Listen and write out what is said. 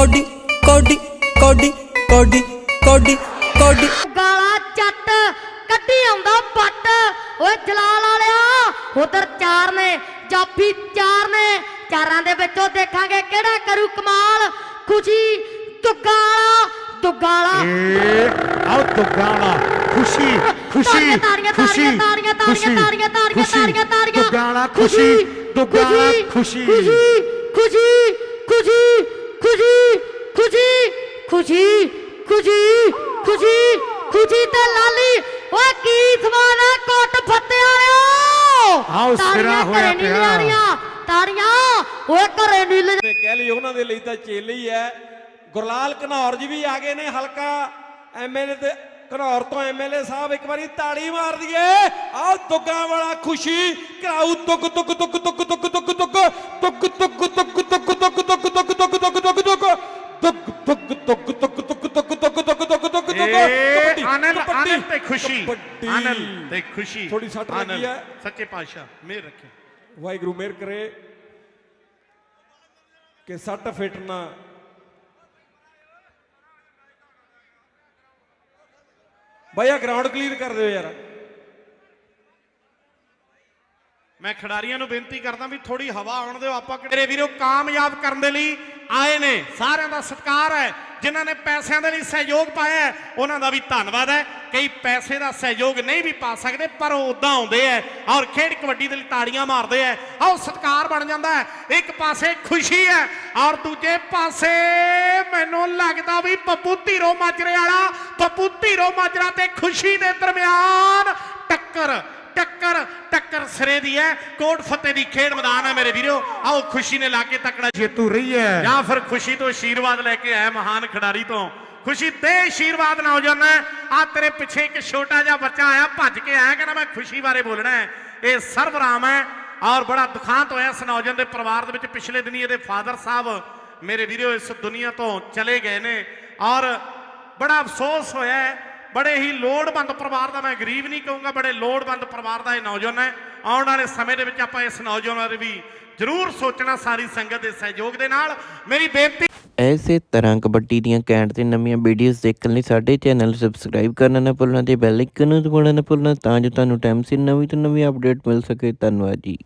Cody ਕੋਡੀ ਕੋਡੀ ਕੋਡੀ ਕੋਡੀ ਕੋਡੀ। ਗਾਲਾ ਚੱਟ ਕੱਢੀ ਆਉਂਦਾ ਪੱਟ। ਓਏ ਜਲਾਲ ਵਾਲਿਆ ਉਧਰ ਚਾਰ ਨੇ ਜਾਫੀ ਚਾਰ ਨੇ। ਚਾਰਾਂ ਦੇ ਵਿੱਚੋਂ ਦੇਖਾਂਗੇ ਕਿਹੜਾ ਕਰੂ ਕਮਾਲ। ਖੁਸ਼ੀ ਦੁੱਗਾ ਵਾਲਾ ਦੁੱਗਾ ਵਾਲਾ। ਏ ਆਓ ਦੁਗਾਣਾ ਖੁਸ਼ੀ ਖੁਸ਼ੀ ਤਾੜੀਆਂ, ਖੁਸ਼ੀ ਤਾੜੀਆਂ, ਤਾੜੀਆਂ, ਤਾੜੀਆਂ, ਤਾੜੀਆਂ, ਤਾੜੀਆਂ, ਤਾੜੀਆਂ। ਦੁਗਾਣਾ ਖੁਸ਼ੀ ਖੁਸ਼ੀ ਖੁਸ਼ੀ। ਖੁਸ਼ੀ ਖੁਸ਼ੀ ਖੁਸ਼ੀ। ਖੁਸ਼ੀ ਖੁਸ਼ੀ ਖੁਸ਼ੀ ਖੁਸ਼ੀ ਤੇ ਲਾਲੀ ਓਏ ਕੀ ਸਮਾਨ ਹੈ ਕੋਟ ਫੱਤੇ ਵਾਲਿਓ ਆਓ ਸਿਰਾ ਹੋਇਆ ਪਿਆ। ਤਾੜੀਆਂ ਓਏ ਘਰੇ ਨਹੀਂ ਲੈ ਕਹਿ ਲਈ ਉਹਨਾਂ ਦੇ ਲਈ ਤਾਂ ਚੇਲੇ ਹੀ ਐ ਗੁਰਲਾਲ ਘਨੌਰ ਜੀ ਵੀ ਆ ਗਏ ਨੇ ਹਲਕਾ ਐਮਐਲਏ ਤੇ ਘਨੌਰ ਤੋਂ ਐਮਐਲਏ ਸਾਹਿਬ ਇੱਕ ਵਾਰੀ ਤਾੜੀ ਮਾਰ ਦਈਏ ਆਹ ਦੁੱਗਾ ਵਾਲਾ ਖੁਸ਼ੀ ਕਰਾਉ ਤੁਕ ਤੁਕ ਤੁਕ ਤੁਕ ਤੁਕ ਤੁਕ ਤੁਕ ਤੁਕ ਤੁਕ ਤੁਕ ਤੁਕ ਤੁਕ ਤੁਕ ਤੁਕ ਤੁਕ ਤੁਕ ਤੁਕ ਤੁਕ ਤੁਕ ਤੁਕ ਤੁਕ ਤੁਕ ਤੁਕ ਤੁਕ ਤੁਕ ਤੁਕ ਤੁਕ ਤੁਕ ਤੁਕ ਤੁਕ ਏ ਆਨੰਦ ਆਨੰਦ ਤੇ ਖੁਸ਼ੀ। ਆਨੰਦ ਤੇ ਖੁਸ਼ੀ ਥੋੜੀ ਸੱਟ ਲੱਗੀ। ਹੈ। ਸੱਚੇ ਪਾਤਸ਼ਾਹ ਮਿਹਰ ਰੱਖੇ ਵਾਹਿਗੁਰੂ ਮਿਹਰ ਕਰੇ ਕਿ ਸੱਟ ਫਿੱਟ ਨਾ ਭਈਆ ਗਰਾਊਂਡ ਕਲੀਅਰ ਕਰ ਦਿਓ ਯਾਰ ਮੈਂ ਖਿਡਾਰੀਆਂ ਨੂੰ ਬੇਨਤੀ ਕਰਦਾ ਵੀ ਥੋੜੀ ਹਵਾ ਆਉਣ ਦਿਓ ਆਪਾਂ ਮੇਰੇ ਵੀਰੋ ਕਾਮਯਾਬ ਕਰਨ ਦੇ ਲਈ ਆਏ ਨੇ ਸਾਰਿਆਂ ਦਾ ਸਤਿਕਾਰ ਹੈ ਜਿਨ੍ਹਾਂ ਨੇ ਪੈਸਿਆਂ ਦੇ ਲਈ ਸਹਿਯੋਗ ਪਾਇਆ ਹੈ, ਉਹਨਾਂ ਦਾ ਵੀ ਧੰਨਵਾਦ ਹੈ। ਕਈ ਪੈਸੇ ਦਾ ਸਹਿਯੋਗ ਨਹੀਂ ਵੀ ਪਾ ਸਕਦੇ ਪਰ ਉਹ ਉਦਾਂ ਆਉਂਦੇ ਐ ਔਰ ਖੇਡ ਕਬੱਡੀ ਦੇ ਲਈ ਤਾੜੀਆਂ ਮਾਰਦੇ ਐ ਆਓ ਸਤਿਕਾਰ ਬਣ ਜਾਂਦਾ ਹੈ ਇੱਕ ਪਾਸੇ ਖੁਸ਼ੀ ਹੈ ਔਰ ਦੂਜੇ ਪਾਸੇ ਮੈਨੂੰ ਲੱਗਦਾ ਵੀ ਪੱਪੂ ਧੀਰੋ ਮਾਜਰੇ ਵਾਲਾ ਪੱਪੂ ਧੀਰੋ ਮਾਜਰਾ ਤੇ ਖੁਸ਼ੀ ਦੇ ਦਰਮਿਆਨ ਟੱਕਰ ਸਿਰੇ ਦੀ ਹੈ ਕੋਟ ਫਤਿਹ ਦੀ ਖੇਡ ਮੈਦਾਨ ਹੈ ਮੇਰੇ ਵੀਰੋ। ਆਓ ਖੁਸ਼ੀ ਨੇ ਲਾ ਕੇ ਤਕੜਾ ਜੇਤੂ ਰਹੀ ਹੈ ਜਾਂ ਫਿਰ ਖੁਸ਼ੀ ਤੋਂ ਆਸ਼ੀਰਵਾਦ ਲੈ ਕੇ ਆਇਆ ਮਹਾਨ ਖਿਡਾਰੀ ਤੋਂ। ਖੁਸ਼ੀ ਤੇ ਆਸ਼ੀਰਵਾਦ ਨੌਜਵਾਨ ਆ ਤੇਰੇ ਪਿੱਛੇ ਇੱਕ ਛੋਟਾ ਜਿਹਾ ਬੱਚਾ ਆਇਆ ਭੱਜ ਕੇ ਆਇਆ ਕਹਿੰਦਾ ਮੈਂ ਖੁਸ਼ੀ ਬਾਰੇ ਬੋਲਣਾ ਹੈ ਇਹ ਸਰਵਰਾਮ ਹੈ ਔਰ ਬੜਾ ਦੁਖਾਂਤ ਹੋਇਆ ਇਸ ਨੌਜਵਾਨ ਦੇ ਪਰਿਵਾਰ ਦੇ ਵਿੱਚ ਪਿਛਲੇ ਦਿਨੀ ਇਹਦੇ ਫਾਦਰ ਸਾਹਿਬ ਮੇਰੇ ਵੀਰੋ ਇਸ ਦੁਨੀਆ ਤੋਂ ਚਲੇ ਗਏ ਨੇ ਔਰ ਬੜਾ ਅਫਸੋਸ ਹੋਇਆ ਹੈ ਬੜੇ ਹੀ ਲੋੜਵੰਦ ਪਰਿਵਾਰ ਦਾ ਮੈਂ ਗਰੀਬ ਨਹੀਂ ਕਹੂੰਗਾ, ਬੜੇ ਲੋੜਵੰਦ ਪਰਿਵਾਰ ਦਾ ਇਹ ਨੌਜਵਾਨ ਹੈ। ਆਉਣ ਵਾਲੇ ਸਮੇਂ ਦੇ ਵਿੱਚ ਆਪਾਂ ਇਸ ਨੌਜਵਾਨ ਬਾਰੇ ਵੀ ਜ਼ਰੂਰ ਸੋਚਣਾ ਸਾਰੀ ਸੰਗਤ ਦੇ ਸਹਿਯੋਗ ਦੇ ਨਾਲ। ਮੇਰੀ ਬੇਨਤੀ ਐਸੇ ਤਰ੍ਹਾਂ ਕਬੱਡੀ ਦੀਆਂ ਕੈਂਟ ਤੇ ਨਵੀਆਂ ਵੀਡੀਓਜ਼ ਦੇਖਣ ਲਈ ਸਾਡੇ ਚੈਨਲ ਸਬਸਕ੍ਰਾਈਬ ਕਰਨਾ ਨਾ ਭੁੱਲਣਾ ਤੇ ਬੈਲ ਆਈਕਨ ਨੂੰ ਦਬਾਉਣਾ ਨਾ ਭੁੱਲਣਾ ਤਾਂ ਜੋ ਤੁਹਾਨੂੰ ਟਾਈਮ ਸਿਰ ਨਵੀਂ ਤੋਂ ਨਵੀਂ ਅਪਡੇਟ ਮਿਲ ਸਕੇ। ਧੰਨਵਾਦ ਜੀ।